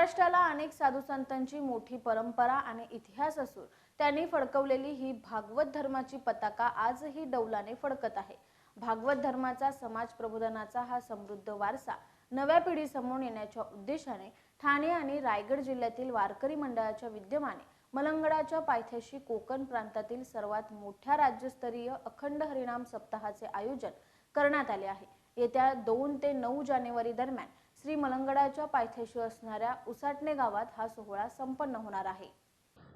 महाराष्ट्राला अनेक साधू संतांची मोठी परंपरा आणि इतिहास असून त्यांनी फडकवलेली ही भागवत धर्माची पताका आजही डौलाने फडकत आहे. भागवत धर्माचा समाज प्रबोधनाचा हा समृद्ध वारसा नव्या पिढीसमोर येण्याच्या उद्देशाने ठाणे आणि रायगड जिल्ह्यातील वारकरी मंडळाच्या विद्यमाने मलंगडाच्या पायथ्याशी कोकण प्रांतातील सर्वात मोठ्या राज्यस्तरीय अखंड हरिणाम सप्ताहाचे आयोजन करण्यात आले आहे. येत्या दोन ते नऊ जानेवारी दरम्यान श्री मलंगडाच्या पायथ्याशी असणाऱ्या उसाटणे गावात हा सोहळा संपन्न होणार आहे.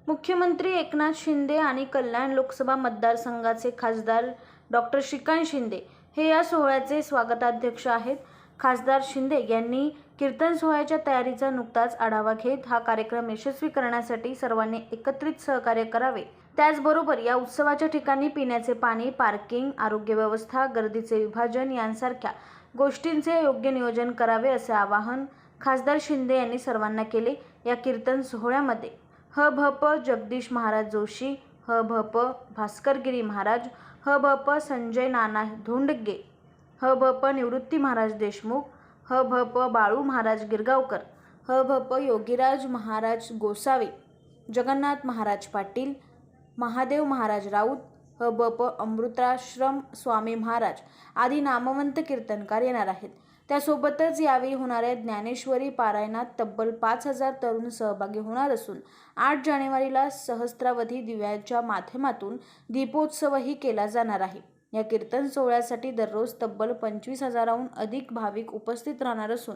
मुख्यमंत्री एकनाथ शिंदे आणि कल्याण लोकसभा मतदारसंघाचे खासदार डॉक्टर श्रीकांत शिंदे हे या सोहळ्याचे स्वागताध्यक्ष आहेत. खासदार शिंदे यांनी कीर्तन सोहळ्याच्या तयारीचा नुकताच आढावा घेत हा कार्यक्रम यशस्वी करण्यासाठी सर्वांनी एकत्रित सहकार्य करावे. त्याचबरोबर या उत्सवाच्या ठिकाणी पिण्याचे पाणी पार्किंग आरोग्य व्यवस्था गर्दीचे विभाजन यांसारख्या गोष्टींचे योग्य नियोजन करावे असे आवाहन खासदार शिंदे यांनी सर्वांना केले या कीर्तन सोहळ्यामध्ये. ह भ प जगदीश महाराज जोशी ह भ प भास्करगिरी महाराज ह भ प संजय नाना धोंडगे ह भ प निवृत्ती महाराज देशमुख ह भ प बाळू महाराज गिरगावकर ह भ प योगीराज महाराज गोसावी जगन्नाथ महाराज पाटील महादेव महाराज राऊत ह ब प अमृताश्रम स्वामी महाराज आदी नामवंत कीर्तनकार येणार आहेत. त्यासोबतच यावेळी होणाऱ्या ज्ञानेश्वरी पारायणात तब्बल पाच हजार तरुण सहभागी होणार असून आठ जानेवारीला सहस्त्रावधी दिव्याच्या माध्यमातून दीपोत्सवही केला जाणार आहे. या कीर्तन सोहळ्यासाठी दररोज तब्बल पंचवीस हजाराहून अधिक भाविक उपस्थित राहणार असून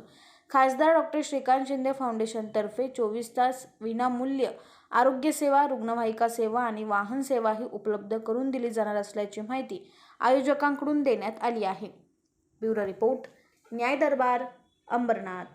खासदार डॉक्टर श्रीकांत शिंदे फाउंडेशनतर्फे चोवीस तास विनामूल्य आरोग्यसेवा रुग्णवाहिका सेवा आणि वाहन सेवाही उपलब्ध करून दिली जाणार असल्याची माहिती आयोजकांकडून देण्यात आली आहे. ब्युरो रिपोर्ट न्याय दरबार अंबरनाथ.